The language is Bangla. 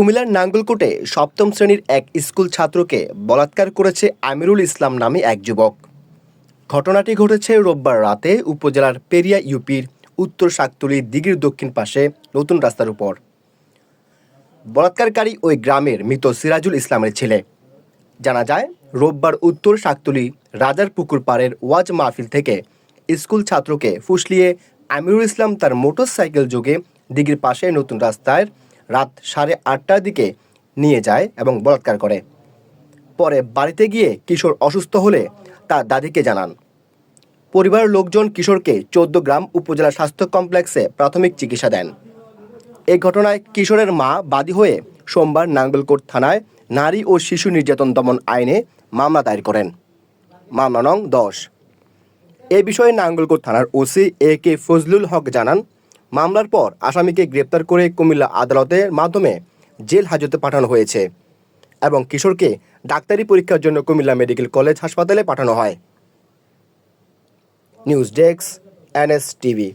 কুমিল্লার নাঙ্গলকোটে সপ্তম শ্রেণির এক স্কুল ছাত্রকে বলাৎকার করেছে আমিরুল ইসলাম নামে এক যুবক। ঘটনাটি ঘটেছে রোববার রাতে উপজেলার পেরিয়া ইউপির উত্তর শাকতুলি দিঘির দক্ষিণ পাশে নতুন রাস্তার উপর। বলাৎকারকারী ওই গ্রামের মৃত সিরাজুল ইসলামের ছেলে। জানা যায়, রোববার উত্তর শাকতুলি রাজার পুকুর পাড়ের ওয়াজ মাহফিল থেকে স্কুল ছাত্রকে ফুসলিয়ে আমিরুল ইসলাম তার মোটরসাইকেল যোগে দিঘির পাশে নতুন রাস্তায় রাত সাড়ে আটটার দিকে নিয়ে যায় এবং বলাৎকার করে। পরে বাড়িতে গিয়ে কিশোর অসুস্থ হলে তার দাদিকে জানান। পরিবারের লোকজন কিশোরকে চৌদ্দ গ্রাম উপজেলা স্বাস্থ্য কমপ্লেক্সে প্রাথমিক চিকিৎসা দেন। এই ঘটনায় কিশোরের মা বাদী হয়ে সোমবার নাঙ্গলকোট থানায় নারী ও শিশু নির্যাতন দমন আইনে মামলা দায়ের করেন। মামলা নং দশ। এ বিষয়ে নাঙ্গলকোট থানার ওসি এ কে ফজলুল হক জানান মামলার পর আসামিকে গ্রেপ্তার করে কুমিল্লা আদালতের মাধ্যমে জেল হাজতে পাঠানো হয়েছে এবং কিশোরকে ডাক্তারি পরীক্ষার জন্য কুমিল্লা মেডিকেল কলেজ হাসপাতালে পাঠানো হয়। News desk, NS TV.